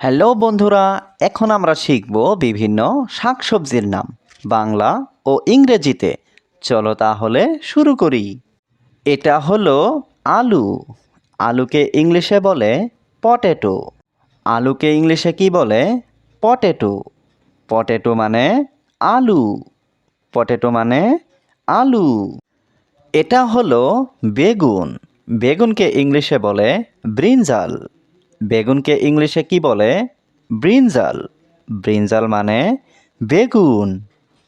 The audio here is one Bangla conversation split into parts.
হ্যালো বন্ধুরা, এখন আমরা শিখব বিভিন্ন শাকসবজির নাম, বাংলা ও ইংরেজিতে। চলো তাহলে শুরু করি। এটা হলো আলু। আলুকে ইংলিশে বলে পটেটো। আলুকে ইংলিশে কি বলে? পটেটো। পটেটো মানে আলু। পটেটো মানে আলু। এটা হলো বেগুন। বেগুনকে ইংলিশে বলে ব্রিনজাল বেগুনকে ইংলিশে কি বলে? ব্রিনজাল ব্রিনজাল মানে বেগুন।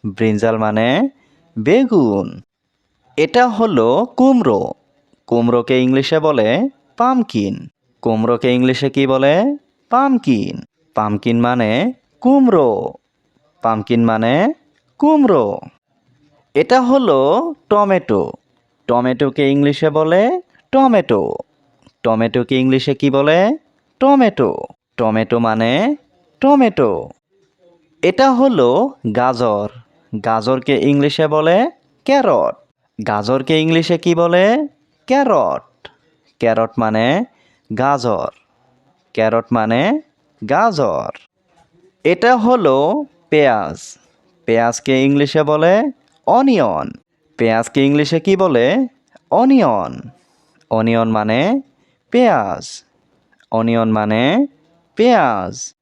ব্রিনজাল মানে বেগুন। এটা হলো কুমড়ো। কুমড়োকে ইংলিশে বলে পামকিন। কুমড়োকে ইংলিশে কি বলে? পামকিন। পামকিন মানে কুমড়ো। পামকিন মানে কুমড়ো। এটা হলো টমেটো। টমেটোকে ইংলিশে বলে টমেটো। টমেটোকে ইংলিশে কি বলে? টমেটো। টমেটো মানে টমেটো। এটা হলো গাজর। গাজরকে ইংলিশে বলে ক্যারট। গাজরকে ইংলিশে কি বলে? ক্যারট। ক্যারট মানে গাজর। ক্যারট মানে গাজর। এটা হলো পেঁয়াজ। পেঁয়াজকে ইংলিশে বলে অনিয়ন। পেঁয়াজকে ইংলিশে কি বলে? অনিয়ন। অনিয়ন মানে পেঁয়াজ। অনিয়ন মানে পেঁয়াজ।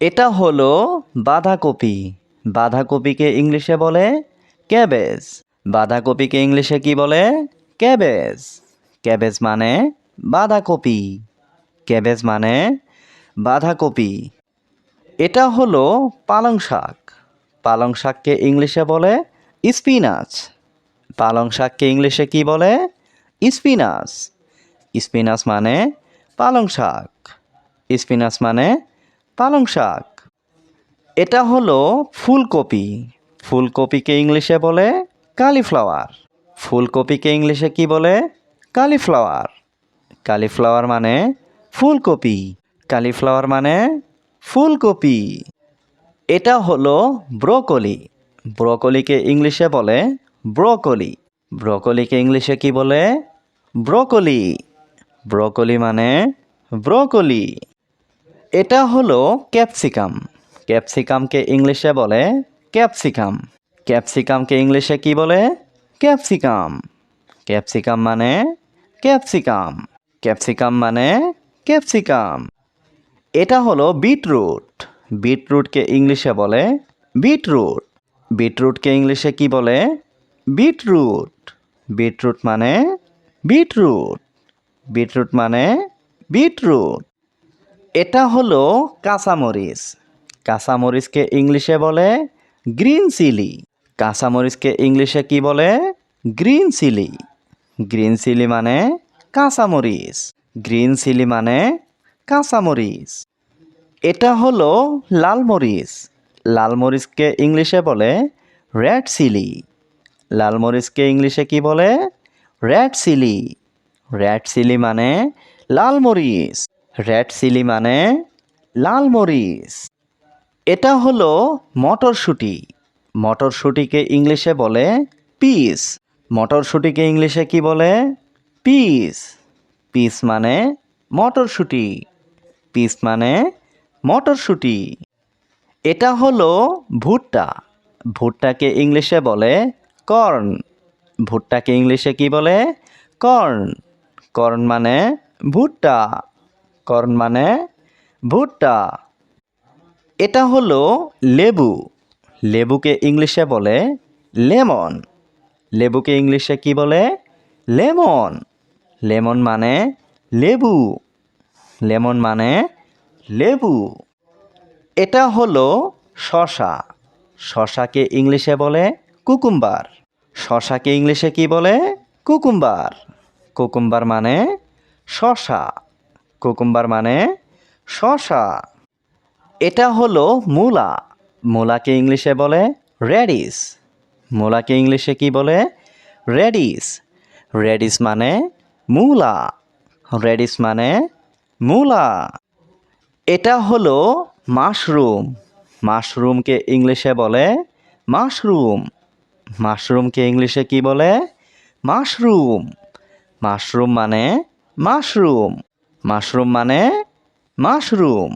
এটা হলো বাঁধাকপি। বাঁধাকপিকে ইংলিশে বলে ক্যাবেজ। বাঁধাকপিকে ইংলিশে কি বলে? ক্যাবেজ। ক্যাবেজ মানে বাঁধাকপি। ক্যাবেজ মানে বাঁধাকপি। এটা হলো পালং শাক। পালং শাককে ইংলিশে বলে স্পিনাচ। পালং শাককে ইংলিশে কি বলে? স্পিনাচ। স্পিনাচ মানে পালং শাক। স্পিনাচ মানে পালং শাক। এটা হলো ফুলকপি। ফুলকপিকে ইংলিশে বলে কালিফ্লাওয়ার ফুলকপিকে ইংলিশে কি বলে? কালিফ্লাওয়ার কালিফ্লাওয়ার মানে ফুলকপি। কালিফ্লাওয়ার মানে ফুলকপি। এটা হলো ব্রোকলি। ব্রোকলিকে ইংলিশে বলে ব্রোকলি। ব্রোকলিকে ইংলিশে কি বলে? ব্রোকলি। ব্রোকলি মানে ব্রকলি। এটা হলো ক্যাপসিকাম। ক্যাপসিকামকে ইংলিশে বলে ক্যাপসিকাম। ক্যাপসিকামকে ইংলিশে কি বলে? ক্যাপসিকাম। ক্যাপসিকাম মানে ক্যাপসিকাম। ক্যাপসিকাম মানে ক্যাপসিকাম। এটা হলো বিটরুট। বিটরুটকে ইংলিশে বলে বিটরুট। বিটরুটকে ইংলিশে কি বলে? বিটরুট। বিটরুট মানে বিটরুট। বিটরুট মানে বিটরুট। এটা হলো কাঁচামরিচ। কাঁচামরিচকে ইংলিশে বলে গ্রিন চিলি। কাঁচামরিচকে ইংলিশে কি বলে? Green chilli. গ্রিন চিলি মানে কাঁচামরিচ। গ্রিন চিলি মানে কাঁচামরিচ। এটা হলো লাল মরিচ লাল মরিচকে ইংলিশে বলে রেড চিলি। লাল মরিচকে ইংলিশে কি বলে? Red chilli. রেড চিলি মানে লাল মরিচ। রেড চিলি মানে লাল মরিচ। এটা হলো মটরশুঁটি। মটরশুঁটিকে ইংলিশে বলে পিস। মটরশুঁটিকে ইংলিশে কি বলে? পিস। পিস মানে মটরশুঁটি। পিস মানে মটরশুঁটি। এটা হলো ভুট্টা। ভুট্টাকে ইংলিশে বলে কর্ন। ভুট্টাকে ইংলিশে কি বলে? কর্ন। কর্ন মানে ভুট্টা। কর্ন মানে ভুট্টা। এটা হলো লেবু। লেবুকে ইংলিশে বলে লেমন। লেবুকে ইংলিশে কি বলে? লেমন। লেমন মানে লেবু। লেমন মানে লেবু। এটা হলো শশা। শশাকে ইংলিশে বলে কুকুম্বার। শশাকে ইংলিশে কি বলে? কুকুম্বার। কুকুম্বার মানে শশা। কুকুম্বার মানে শশা। এটা হলো মূলা। মূলাকে ইংলিশে বলে রেডিস। মূলাকে ইংলিশে কি বলে? রেডিস। রেডিস মানে মূলা। রেডিস মানে মূলা। এটা হলো মাশরুম। মাশরুমকে ইংলিশে বলে মাশরুম। মাশরুমকে ইংলিশে কি বলে? মাশরুম। মাশরুম মানে মাশরুম। মাশরুম মানে মাশরুম।